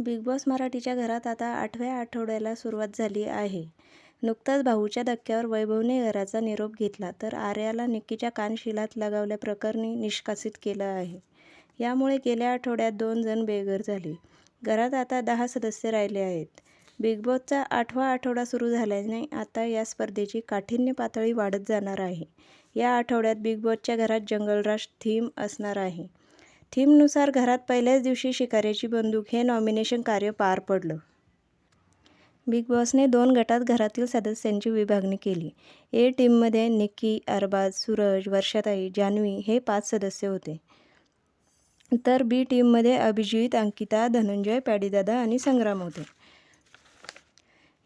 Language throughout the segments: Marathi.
बिग बॉस मराठीच्या घरात आता आठव्या आठवड्याला सुरुवात झाली आहे. नुकताच भाऊच्या धक्क्यावर वैभवने घराचा निरोप घेतला तर आर्याला निक्कीच्या कानशिलात लगावल्याप्रकरणी निष्कासित केलं आहे. यामुळे गेल्या आठवड्यात दोन जण बेघर झाले. घरात आता दहा सदस्य राहिले आहेत. बिग बॉसचा आठवा आठवडा सुरू झाल्याने आता या स्पर्धेची काठिण्य पातळी वाढत जाणार आहे. या आठवड्यात बिग बॉसच्या घरात जंगलराज थीम असणार आहे. थीमनुसार घरात पहिल्याच दिवशी शिकाऱ्याची बंदूक हे नॉमिनेशन कार्य पार पडलं. बिग बॉसने दोन गटात घरातील सदस्यांची विभागणी केली. ए टीममध्ये निक्की, अरबाज, सूरज, वर्षाताई, जान्हवी हे पाच सदस्य होते. तर बी टीममध्ये अभिजित, अंकिता, धनंजय, पॅडीदादा आणि संग्राम होते.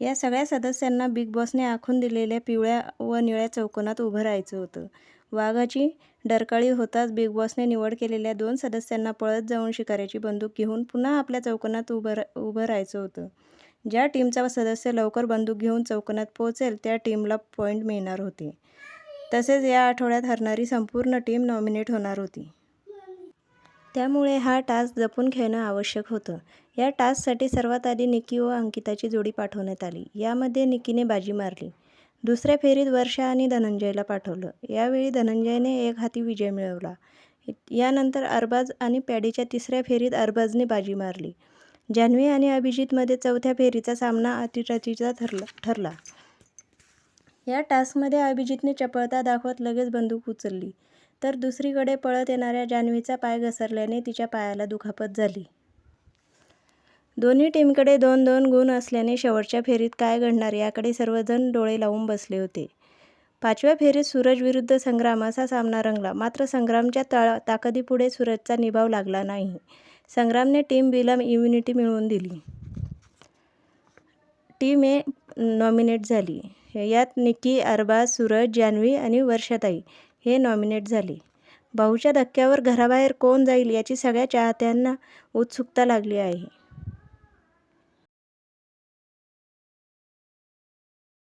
या सगळ्या सदस्यांना बिग बॉसने आखून दिलेल्या पिवळ्या व निळ्या चौकोनात उभं राहायचं होतं. वाघाची डरकाळी होताच बिग बॉसने निवड केलेल्या दोन सदस्यांना पळत जाऊन शिकाऱ्याची बंदूक घेऊन पुन्हा आपल्या चौकोनात उभं उभं राहायचं होतं. ज्या टीमचा सदस्य लवकर बंदूक घेऊन चौकोनात पोहोचेल त्या टीमला पॉईंट मिळणार होते. तसेच या आठवड्यात हरणारी संपूर्ण टीम नॉमिनेट होणार होती. त्यामुळे हा टास्क जपून खेळणं आवश्यक होतं. या टास्कसाठी सर्वात आधी निकी व अंकिताची जोडी पाठवण्यात आली. यामध्ये निकीने बाजी मारली. दुसऱ्या फेरीत वर्षा आणि धनंजयला पाठवलं. यावेळी धनंजयने एक हाती विजय मिळवला. यानंतर अरबाज आणि पॅडीच्या तिसऱ्या फेरीत अरबाजने बाजी मारली. जान्हवी आणि अभिजितमध्ये चौथ्या फेरीचा सामना अटीतटीचा ठरला. या टास्कमध्ये अभिजितने चपळता दाखवत लगेच बंदूक उचलली. तर दुसरीकडे पळत येणाऱ्या जान्हवीचा पाय घसरल्याने तिच्या पायाला दुखापत झाली. दोन्ही टीमकडे दोन दोन गुण असल्याने शेवटच्या फेरीत काय घडणार याकडे सर्वजण डोळे लावून बसले होते. पाचव्या फेरीत सूरज विरुद्ध संग्राम असा सामना रंगला. मात्र संग्रामच्या ताकदीपुढे सूरजचा निभाव लागला नाही. संग्रामने टीम बीला इम्युनिटी मिळवून दिली. टीम ए नॉमिनेट झाली. यात निक्की, अरबाज, सूरज, जान्हवी आणि वर्षाताई हे नॉमिनेट झाले. भाऊच्या धक्क्यावर घराबाहेर कोण जाईल याची सगळ्या चाहत्यांना उत्सुकता लागली आहे.